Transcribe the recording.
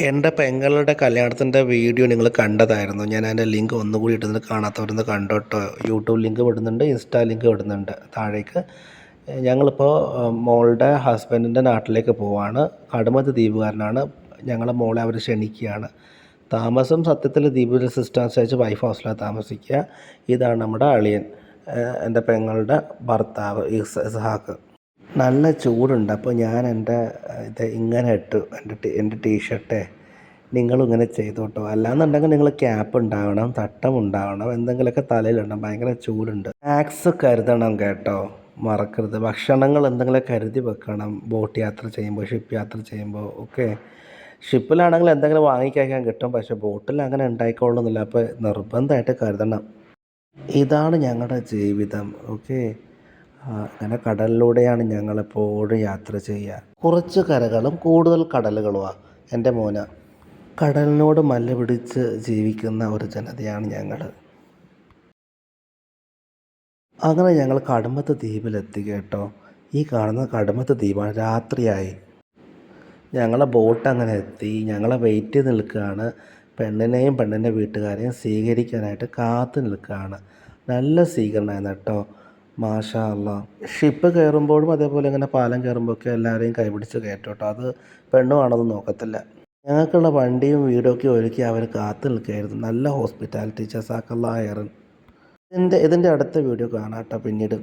എന്റെ പെങ്ങളുടെ കല്യാണത്തിന്റെ വീഡിയോ നിങ്ങൾ കണ്ടതായിരുന്നു. ഞാൻ അതിന്റെ ലിങ്ക് ഒന്നുകൂടി ഇടുന്നത് കാണാത്തവരൊന്ന് കണ്ടോട്ടോ യൂട്യൂബ് ലിങ്ക് വിടുന്നുണ്ട് ഇൻസ്റ്റാ ലിങ്ക് വിടുന്നുണ്ട് താഴേക്ക്. ഞങ്ങളിപ്പോൾ മോളുടെ ഹസ്ബൻഡിന്റെ നാട്ടിലേക്ക് പോവാണ്. കടുമത്ത് ദ്വീപുകാരനാണ്. ഞങ്ങളെ മോളെ അവർ ക്ഷണിക്കുകയാണ്. താമസം സത്യത്തിൽ ദ്വീപിൽ സിസ്റ്റേഴ്സ് അയച്ച് വൈഫ് ഹൗസിലാണ് താമസിക്കുക. ഇതാണ് നമ്മുടെ അളിയൻ എന്റെ പെങ്ങളുടെ ഭർത്താവ് ഇസ് ഇസ്ഹാക്ക്. നല്ല ചൂടുണ്ട്. അപ്പോൾ ഞാൻ എന്റെ ഇത് ഇങ്ങനെ ഇട്ടു. എന്റെ എന്റെ ടീഷർട്ടേ നിങ്ങളും ഇങ്ങനെ ചെയ്തു കേട്ടോ അല്ലാന്നുണ്ടെങ്കിൽ നിങ്ങൾ ക്യാപ്പ് ഉണ്ടാവണം തട്ടം ഉണ്ടാവണം എന്തെങ്കിലുമൊക്കെ തലയിലുണ്ടാവും ഭയങ്കര ചൂടുണ്ട്. സ്നാക്സ് കരുതണം കേട്ടോ. മറക്കരുത്. ഭക്ഷണങ്ങൾ എന്തെങ്കിലും കരുതി വെക്കണം. ബോട്ട് യാത്ര ചെയ്യുമ്പോൾ ഷിപ്പ് യാത്ര ചെയ്യുമ്പോൾ ഓക്കെ ഷിപ്പിലാണെങ്കിൽ എന്തെങ്കിലും വാങ്ങിക്കഴിക്കാൻ കിട്ടും. പക്ഷെ ബോട്ടിൽ അങ്ങനെ ഉണ്ടായിക്കൊള്ളുന്നില്ല. അപ്പോൾ നിർബന്ധമായിട്ട് കരുതണം. ഇതാണ് ഞങ്ങളുടെ ജീവിതം. ഓക്കെ? അങ്ങനെ കടലിലൂടെയാണ് ഞങ്ങൾ ഞങ്ങളെപ്പോഴും യാത്ര ചെയ്യുക. കുറച്ച് കരകളും കൂടുതൽ കടലുകളുമാണ് എന്റെ മോന. കടലിനോട് മല്ല പിടിച്ച് ജീവിക്കുന്ന ഒരു ജനതയാണ് ഞങ്ങൾ അങ്ങനെ ഞങ്ങൾ കടുമത്ത് ദ്വീപിലെത്തി കേട്ടോ. ഈ കാണുന്ന കടുമത്ത് ദ്വീപാണ് രാത്രിയായി. ഞങ്ങളെ ബോട്ട് അങ്ങനെ എത്തി ഞങ്ങളെ വെയിറ്റ് ചെയ്ത് നിൽക്കുകയാണ്. പെണ്ണിനെയും പെണ്ണിന്റെ വീട്ടുകാരെയും സ്വീകരിക്കാനായിട്ട് കാത്തു നിൽക്കുകയാണ്. നല്ല സ്വീകരണമായിരുന്നു കേട്ടോ. മാഷാ അല്ല ഷിപ്പ് കയറുമ്പോഴും അതേപോലെ ഇങ്ങനെ പാലം കയറുമ്പോഴൊക്കെ എല്ലാവരെയും കൈപിടിച്ച് കയറ്റും കേട്ടോ. അത് പെണ്ണുമാണത് നോക്കത്തില്ല. ഞങ്ങൾക്കുള്ള വണ്ടിയും വീടൊക്കെ ഒരുക്കി അവർ കാത്തു നിൽക്കുകയായിരുന്നു. നല്ല ഹോസ്പിറ്റാലിറ്റി ജസാക്കല്ല എയറൻ ഇതിന്റെ ഇതിന്റെ അടുത്ത വീഡിയോ കാണാം കേട്ടോ പിന്നീട്.